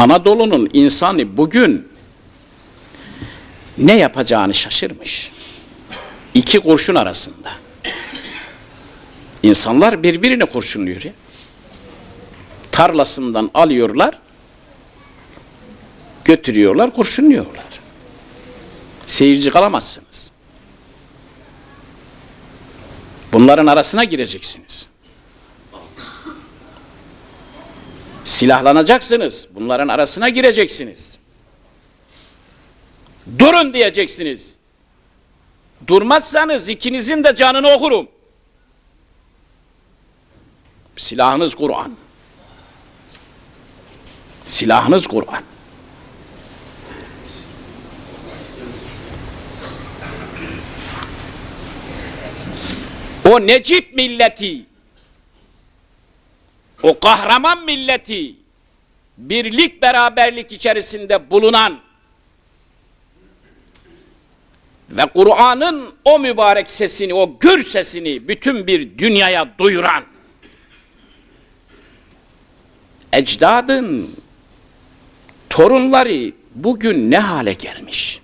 Anadolu'nun insanı bugün ne yapacağını şaşırmış. İki kurşun arasında. İnsanlar birbirini kurşunluyor ya. Tarlasından alıyorlar, götürüyorlar, kurşunluyorlar. Seyirci kalamazsınız. Bunların arasına gireceksiniz. Silahlanacaksınız. Bunların arasına gireceksiniz. Durun diyeceksiniz. Durmazsanız ikinizin de canını okurum. Silahınız Kur'an. Silahınız Kur'an. O Necip milleti, o kahraman milleti, birlik beraberlik içerisinde bulunan ve Kur'an'ın o mübarek sesini, o gür sesini bütün bir dünyaya duyuran ecdadın torunları bugün ne hale gelmiş?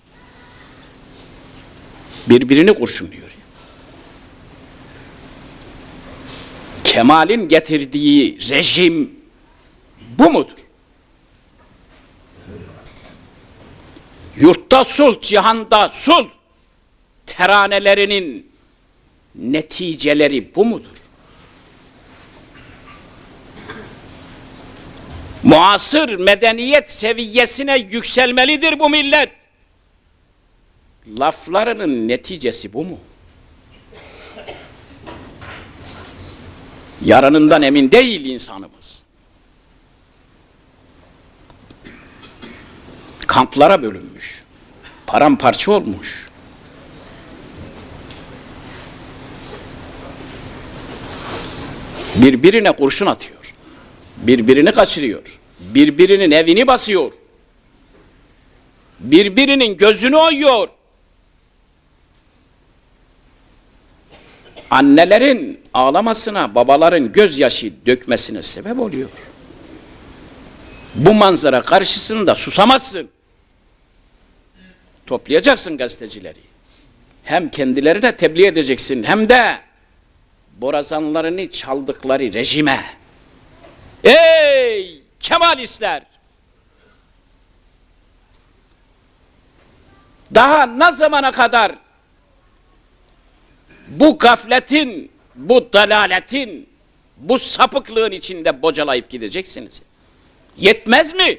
Birbirini kurşunluyor. Kemal'in getirdiği rejim bu mudur? Yurtta sulh, cihanda sulh teranelerinin neticeleri bu mudur? Muasır medeniyet seviyesine yükselmelidir bu millet. Laflarının neticesi bu mu? Yarınından emin değil insanımız. Kamplara bölünmüş. Paramparça olmuş. Birbirine kurşun atıyor. Birbirini kaçırıyor. Birbirinin evini basıyor. Birbirinin gözünü oyuyor. annelerin ağlamasına, babaların gözyaşı dökmesine sebep oluyor. Bu manzara karşısında susamazsın. Toplayacaksın gazetecileri. Hem kendilerine tebliğ edeceksin hem de borazanlarını çaldıkları rejime. Ey Kemalistler! Daha ne zamana kadar bu gafletin, bu dalaletin, bu sapıklığın içinde bocalayıp gideceksiniz. Yetmez mi?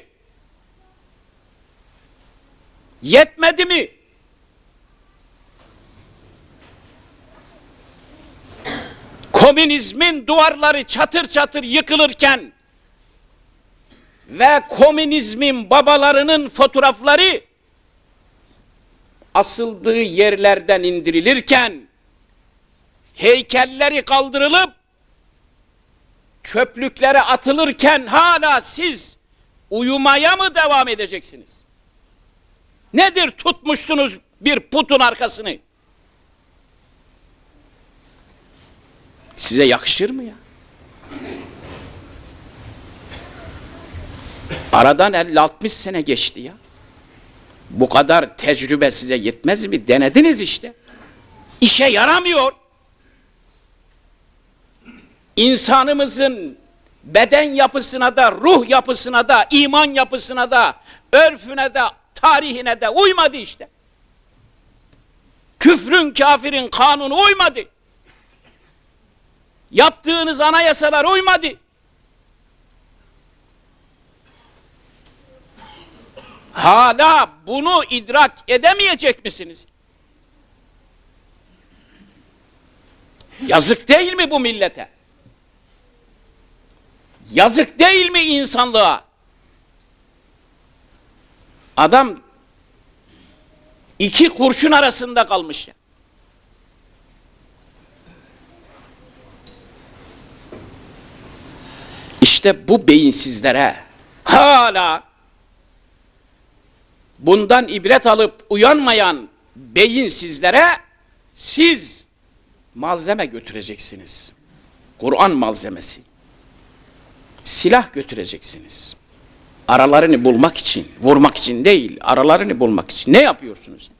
Yetmedi mi? Komünizmin duvarları çatır çatır yıkılırken ve komünizmin babalarının fotoğrafları asıldığı yerlerden indirilirken heykelleri kaldırılıp çöplüklere atılırken hala siz uyumaya mı devam edeceksiniz? Nedir tutmuşsunuz bir putun arkasını? Size yakışır mı ya? Aradan 50-60 sene geçti ya. Bu kadar tecrübe size yetmez mi? Denediniz işte. İşe yaramıyor insanımızın beden yapısına da, ruh yapısına da, iman yapısına da, örfüne de, tarihine de uymadı işte. Küfrün, kafirin kanunu uymadı. Yaptığınız anayasalar uymadı. Hala bunu idrak edemeyecek misiniz? Yazık değil mi bu millete? Yazık değil mi insanlığa? Adam iki kurşun arasında kalmış. İşte bu beyinsizlere hala bundan ibret alıp uyanmayan beyinsizlere siz malzeme götüreceksiniz. Kur'an malzemesi silah götüreceksiniz. Aralarını bulmak için, vurmak için değil, aralarını bulmak için. Ne yapıyorsunuz?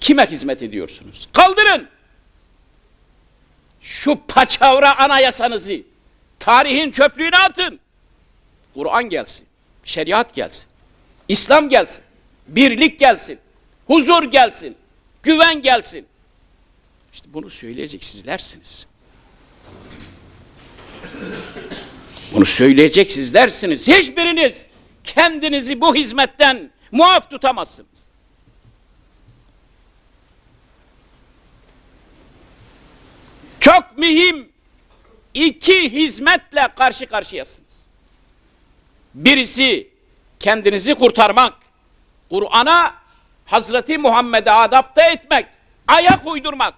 Kime hizmet ediyorsunuz? Kaldırın! Şu paçavra anayasanızı tarihin çöplüğüne atın. Kur'an gelsin, şeriat gelsin, İslam gelsin, birlik gelsin, huzur gelsin, güven gelsin. İşte bunu söyleyecek sizlersiniz. Bunu söyleyecek sizlersiniz. Hiçbiriniz kendinizi bu hizmetten muaf tutamazsınız. Çok mühim iki hizmetle karşı karşıyasınız. Birisi kendinizi kurtarmak, Kur'an'a Hazreti Muhammed'e adapte etmek, ayak uydurmak.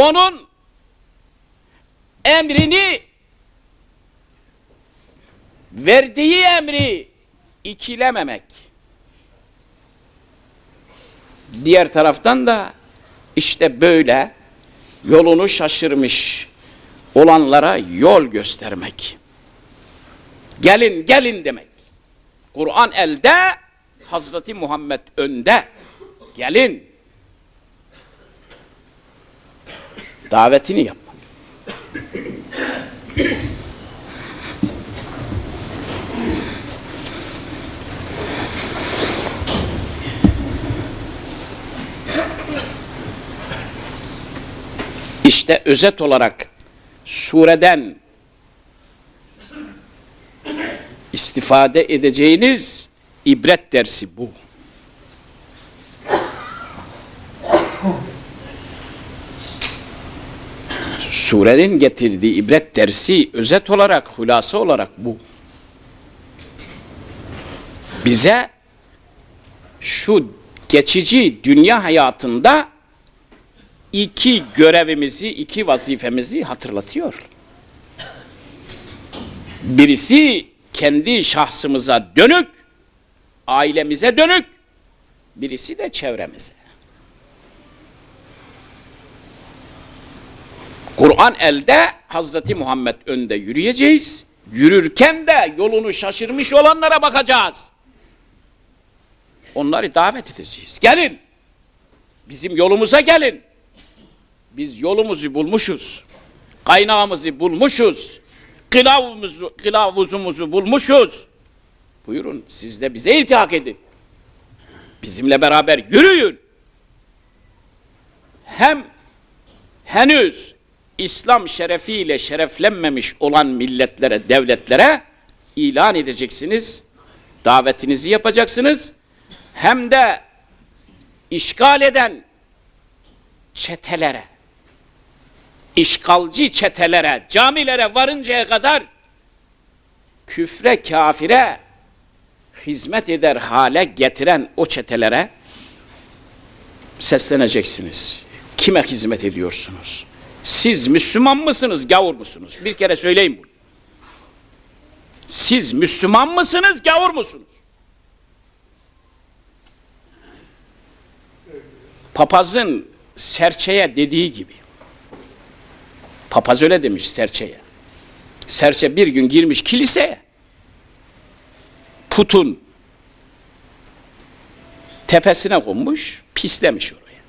Onun emrini verdiği emri ikilememek. Diğer taraftan da işte böyle yolunu şaşırmış olanlara yol göstermek. Gelin gelin demek. Kur'an elde, Hazreti Muhammed önde. Gelin. Davetini yapmak. İşte özet olarak sureden istifade edeceğiniz ibret dersi bu. Surenin getirdiği ibret dersi özet olarak, hulasa olarak bu. Bize şu geçici dünya hayatında iki görevimizi, iki vazifemizi hatırlatıyor. Birisi kendi şahsımıza dönük, ailemize dönük, birisi de çevremize. Kur'an elde, Hazreti Muhammed önde yürüyeceğiz. Yürürken de yolunu şaşırmış olanlara bakacağız. Onları davet edeceğiz. Gelin. Bizim yolumuza gelin. Biz yolumuzu bulmuşuz. Kaynağımızı bulmuşuz. Kılavuzumuzu, kılavuzumuzu bulmuşuz. Buyurun siz de bize iltihak edin. Bizimle beraber yürüyün. Hem henüz İslam şerefiyle şereflenmemiş olan milletlere, devletlere ilan edeceksiniz. Davetinizi yapacaksınız. Hem de işgal eden çetelere, işgalci çetelere, camilere varıncaya kadar küfre, kafire hizmet eder hale getiren o çetelere sesleneceksiniz. Kime hizmet ediyorsunuz? Siz Müslüman mısınız, gavur musunuz? Bir kere söyleyin bunu. Siz Müslüman mısınız, gavur musunuz? Papazın serçeye dediği gibi. Papaz öyle demiş serçeye. Serçe bir gün girmiş kiliseye. Putun tepesine konmuş, pislemiş oraya.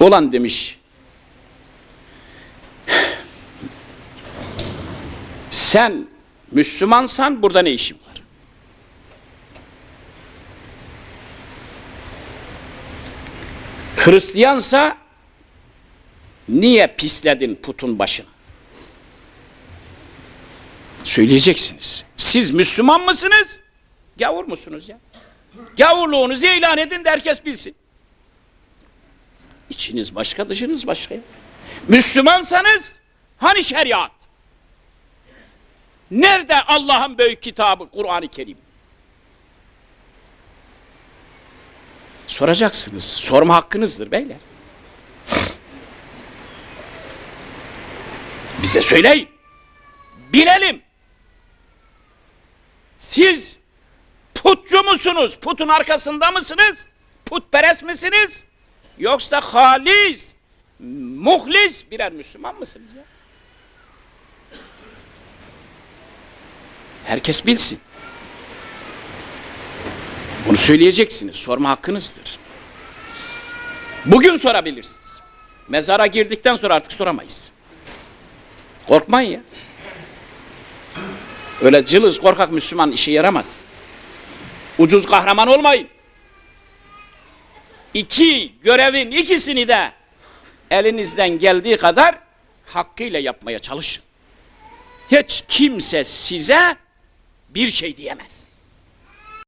Olan demiş, sen Müslümansan burada ne işin var? Hristiyansa niye pisledin putun başına? Söyleyeceksiniz. Siz Müslüman mısınız? Gavur musunuz ya? Gavurluğunuzu ilan edin de herkes bilsin. İçiniz başka, dışınız başka. ya. Müslümansanız hani şeriat? Nerede Allah'ın büyük kitabı Kur'an-ı Kerim? Soracaksınız. Sorma hakkınızdır beyler. Bize söyleyin. Bilelim. Siz putçu musunuz? Putun arkasında mısınız? Putperest misiniz? Yoksa halis, muhlis birer Müslüman mısınız ya? Herkes bilsin. Bunu söyleyeceksiniz. Sorma hakkınızdır. Bugün sorabilirsiniz. Mezara girdikten sonra artık soramayız. Korkmayın ya. Öyle cılız korkak Müslüman işe yaramaz. Ucuz kahraman olmayın. İki görevin ikisini de elinizden geldiği kadar hakkıyla yapmaya çalışın. Hiç kimse size bir şey diyemez.